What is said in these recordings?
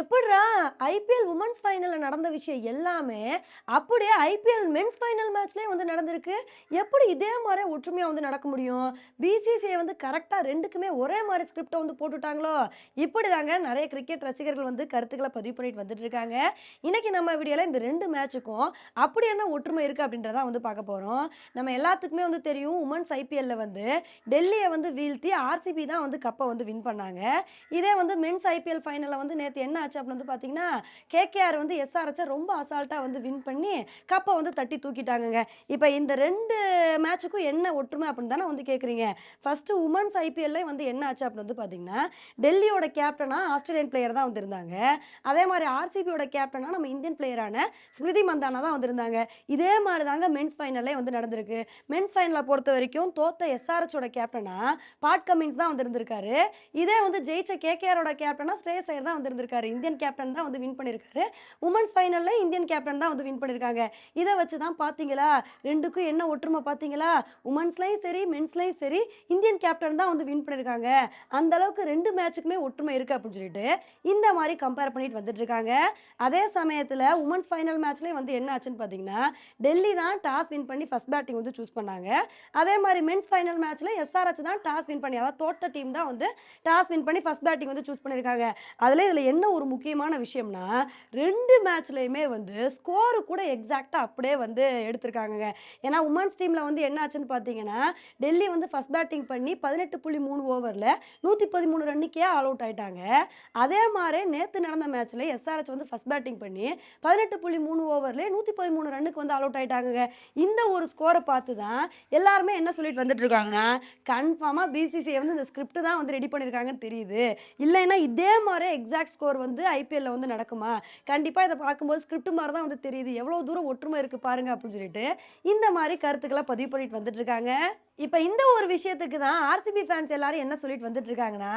எப்படிரா IPL women's ஃபைனலில் நடந்த விஷயம் எல்லாமே அப்படியே ஐபிஎல் மென்ஸ் ஃபைனல் மேட்ச்லேயே வந்து நடந்திருக்கு. எப்படி இதே மாதிரி ஒற்றுமையாக வந்து நடக்க முடியும்? பிசிசிஐ வந்து கரெக்டாக ரெண்டுக்குமே ஒரே மாதிரி ஸ்கிரிப்டை வந்து போட்டுட்டாங்களோ? இப்படி தாங்க நிறைய கிரிக்கெட் ரசிகர்கள் வந்து கருத்துக்களை பதிவு பண்ணிட்டு வந்துட்டு இருக்காங்க. இன்னைக்கு நம்ம வீடியோவில் இந்த ரெண்டு மேட்சுக்கும் அப்படி என்ன ஒற்றுமை இருக்குது அப்படின்றத வந்து பார்க்க போகிறோம் நம்ம எல்லாத்துக்குமே வந்து தெரியும் உமன்ஸ் ஐபிஎல்ல வந்து டெல்லியை வந்து வீழ்த்தி ஆர்சிபி தான் வந்து கப்பை வந்து வின் பண்ணாங்க. இதே வந்து மென்ஸ் ஐபிஎல் ஃபைனலில் வந்து நேற்று என்ன ஆச்சு அப்படின்னு வந்து பார்த்தீங்கன்னா கேகேஆர் வந்து எஸ்ஆர்ஹெச்சை ரொம்ப அசால்ட்டாக வந்து வின் பண்ணி கப்பை வந்து தட்டி தூக்கிட்டாங்கங்க. இப்போ இந்த ரெண்டு மேட்சுக்கும் என்ன ஒற்றுமை அப்படின்னு தானே வந்து கேட்குறீங்க ஃபஸ்ட்டு உமன்ஸ் ஐபிஎல்ல வந்து என்ன ஆச்சு அப்படின்னு வந்து பார்த்தீங்கன்னா டெல்லியோட கேப்டனாக ஆஸ்திரேலியன் பிளேயர் தான் வந்திருந்தாங்க அதே மாதிரி ஆர்சிபியோட கேப்டனாக நம்ம இந்தியன் பிளேயரான ஸ்மிருதி மந்தானா தான் வந்திருந்தாங்க இதே மாதிரி தாங்க மென்ஸ் ஃபைனல்லே வந்து நடந்திருக்கு. மென்ஸ் ஃபைனலை பொறுத்த வரைக்கும் தோத்த எஸ்ஆர்ஹெச்சோட கேப்டனாக பாட் கமின்ஸ் தான் வந்திருந்திருக்காரு இதே வந்து ஜெயிச்ச கேகேஆரோட கேப்டனாக ஸ்ரேயஸ் ஐயர் தான் வந்திருந்திருக்காரு இந்தியன் கேப்டன் தான் வந்து வின் பண்ணியிருக்காரு உமன்ஸ் ஃபைனலில் இந்தியன் கேப்டன் தான் வந்து வின் பண்ணியிருக்காங்க இதை வச்சு தான் பார்த்தீங்களா ரெண்டுக்கும் என்ன ஒற்றுமை பார்த்தீங்களா உமன்ஸ்லையும் சரி மென்ஸ்லையும் சரி இந்தியன் கேப்டன் தான் வந்து வின் பண்ணியிருக்காங்க அந்த அளவுக்கு ரெண்டு மேட்சுக்குமே ஒற்றுமை இருக்குது அப்படின்னு சொல்லிட்டு இந்த மாதிரி கம்பேர் பண்ணிட்டு வந்துட்டு இருக்காங்க. அதே சமயத்தில் உமன்ஸ் ஃபைனல் மேட்ச்லேயும் வந்து என்ன ஆச்சுன்னு பார்த்தீங்கன்னா டெல்லி தான் டாஸ் வின் பண்ணி ஃபர்ஸ்ட் பேட்டிங் வந்து சூஸ் பண்ணாங்க. அதே மாதிரி மென்ஸ் ஃபைனல் மேட்ச்சில் எஸ்ஆர்ஹெச் தான் டாஸ் வின் பண்ணி அதாவது தோட்ட டீம் தான் வந்து டாஸ் வின் பண்ணி ஃபர்ஸ்ட் பேட்டிங் வந்து சூஸ் பண்ணியிருக்காங்க அதில் இதில் என்ன ஒரு முக்கியமான விஷயம்னா ரெண்டு மேட்ச்லையுமே வந்து ஸ்கோரு கூட எக்ஸாக்டாக அப்படியே வந்து எடுத்திருக்காங்கங்க. ஏன்னா உமன்ஸ் டீமில் வந்து என்ன ஆச்சுன்னு பார்த்தீங்கன்னா டெல்லி வந்து ஃபஸ்ட் பேட்டிங் பண்ணி பதினெட்டு புள்ளி மூணு ஓவரில் நூற்றி பதிமூணு ரன்னுக்கே ஆல் அவுட் ஆயிட்டாங்க. அதே மாதிரி நேற்று நடந்த மேட்ச்சில் எஸ்ஆர்ஹெச் வந்து ஃபஸ்ட் பேட்டிங் பண்ணி பதினெட்டு புள்ளி மூணு ஓவர்லேயே நூற்றி பதிமூணு ரன்னுக்கு வந்து ஆல் அவுட் ஆயிட்டாங்க இந்த ஒரு ஸ்கோரை பார்த்து தான் எல்லாருமே என்ன சொல்லிட்டு வந்துட்டு இருக்காங்கன்னா கன்ஃபார்மாக பிசிசிஐ வந்து இந்த ஸ்கிரிப்ட் தான் வந்து ரெடி பண்ணியிருக்காங்கன்னு தெரியுது. இல்லைன்னா இதே மாதிரி எக்ஸாக்ட் ஸ்கோர் வந்து வந்து ஐபிஎல்ல வந்து நடக்குமா? கண்டிப்பாக இதை பார்க்கும்போது ஸ்கிரிப்ட் மாதிரி தான் வந்து தெரியுது. எவ்வளோ தூரம் ஒற்றுமை இருக்குது பாருங்க அப்படின்னு சொல்லிட்டு இந்த மாதிரி கருத்துக்களை பதிவு பண்ணிட்டு வந்துட்டு இருக்காங்க. இப்போ இந்த ஒரு விஷயத்துக்கு தான் ஆர்சிபி ஃபேன்ஸ் எல்லாரும் என்ன சொல்லிட்டு வந்துட்டு இருக்காங்கன்னா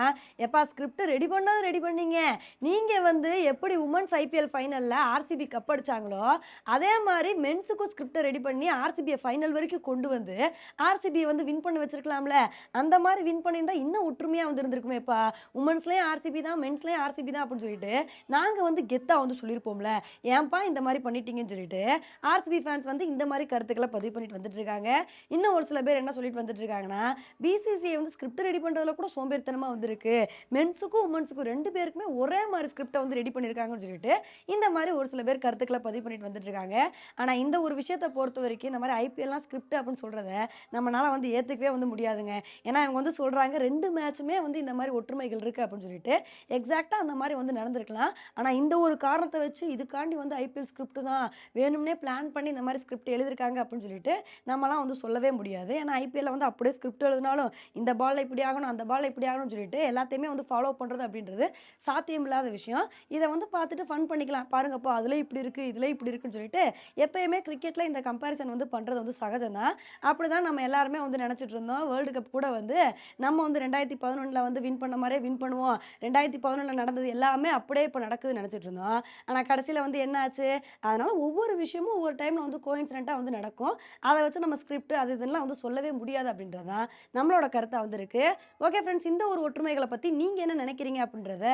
எப்பா ஸ்கிரிப்ட் ரெடி பண்ணாது ரெடி பண்ணீங்க. நீங்கள் வந்து எப்படி உமன்ஸ் ஐபிஎல் ஃபைனலில் ஆர்சிபி கப் அடிச்சாங்களோ அதே மாதிரி மென்ஸுக்கும் ஸ்கிரிப்டை ரெடி பண்ணி ஆர்சிபியை ஃபைனல் வரைக்கும் கொண்டு வந்து ஆர்சிபியை வந்து வின் பண்ண வச்சிருக்கலாம்ல. அந்த மாதிரி வின் பண்ணியிருந்தா இன்னும் ஒற்றுமையாக வந்து இருந்திருக்குமேப்பா உமன்ஸ்லேயும் ஆர்சிபி தான் மென்ஸ்லேயும் ஆர்சிபி தான் அப்படின்னு சொல்லிட்டு நாங்கள் வந்து கெத்தாக வந்து சொல்லியிருப்போம்ல. ஏன்பா இந்த மாதிரி பண்ணிட்டீங்கன்னு சொல்லிட்டு ஆர்சிபி ஃபேன்ஸ் வந்து இந்த மாதிரி கருத்துக்களை பதிவு பண்ணிட்டு வந்துட்டு இருக்காங்க இன்னும் ஒரு சில பேர் என்ன சொல்லிட்டு வந்துட்டு இருக்காங்கன்னா பிசிசிஐ வந்து ஸ்கிரிப்ட் ரெடி பண்ணுறதுல கூட சோம்பேறித்தனமாக வந்திருக்கு. மென்ஸுக்கும் உமன்ஸுக்கும் ரெண்டு பேருக்குமே ஒரே மாதிரி ஸ்கிரிப்டை வந்து ரெடி பண்ணியிருக்காங்கன்னு சொல்லிட்டு இந்த மாதிரி ஒரு சில பேர் கருத்துக்களை பதிவு பண்ணிட்டு வந்துட்டு இருக்காங்க ஆனால் இந்த ஒரு விஷயத்தை பொறுத்த வரைக்கும் இந்த மாதிரி ஐபிஎல்லாம் ஸ்கிரிப்ட் அப்படின்னு சொல்கிறத நம்மளால் வந்து ஏற்றுக்கவே வந்து முடியாதுங்க. ஏன்னா இவங்க வந்து சொல்கிறாங்க ரெண்டு மேட்சுமே வந்து இந்த மாதிரி ஒற்றுமைகள் இருக்குது அப்படின்னு சொல்லிட்டு எக்ஸாக்டாக அந்த மாதிரி வந்து நடந்திருக்கலாம். ஆனால் இந்த ஒரு காரணத்தை வச்சு இதுக்காண்டி வந்து ஐபிஎல் ஸ்கிரிப்ட் தான் வேணும்னே பிளான் பண்ணி இந்த மாதிரி ஸ்கிரிப்ட் எழுதிருக்காங்க அப்படின்னு சொல்லிட்டு நம்மலாம் வந்து சொல்லவே முடியாது. ஏன்னா ஐபிஎல் ஐபிஎல்ல வந்து அப்படியே ஸ்கிரிப்ட் எழுதினாலும் இந்த பாலில் இப்படி ஆகணும் அந்த பாலில் இப்படி ஆகணும்னு சொல்லிட்டு எல்லாத்தையுமே வந்து ஃபாலோ பண்ணுறது அப்படின்றது சாத்தியமில்லாத விஷயம். இதை வந்து பார்த்துட்டு ஃபன் பண்ணிக்கலாம். பாருங்கப்போ அதில் இப்படி இருக்குது இதில் இப்படி இருக்குன்னு சொல்லிட்டு எப்பயுமே கிரிக்கெட்டில் இந்த கம்பேரிசன் வந்து பண்ணுறது வந்து சகஜம் தான் அப்படி தான் நம்ம எல்லாருமே வந்து நினச்சிட்டு இருந்தோம். வேர்ல்டு கப் கூட வந்து நம்ம வந்து ரெண்டாயிரத்தி பதினொன்றில் வந்து வின் பண்ண மாதிரியே வின் பண்ணுவோம். ரெண்டாயிரத்தி பதினொன்றில் நடந்தது எல்லாமே அப்படியே இப்போ நடக்குதுன்னு நினச்சிட்டு இருந்தோம். ஆனால் கடைசியில் வந்து என்ன ஆச்சு அதனால் ஒவ்வொரு விஷயமும் ஒவ்வொரு டைமில் வந்து கோயின்சிடென்ட்டாக வந்து நடக்கும். அதை வச்சு நம்ம ஸ்கிரிப்ட் அது இதெல்லாம் வந்து சொல்லவே முடியும் முடியாது அப்படின்றது தான் நம்மளோட கருத்தாக வந்திருக்கு. ஓகே ஃப்ரெண்ட்ஸ் இந்த ஒரு ஒற்றுமைகளை பற்றி நீங்கள் என்ன நினைக்கிறீங்க அப்படின்றத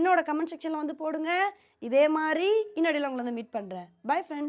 என்னோட கமெண்ட் செக்ஷனில் வந்து போடுங்க. இதே மாதிரி இன்னடியில் உங்களை வந்து மீட் பண்ணுறேன் பை ஃப்ரெண்ட்ஸ்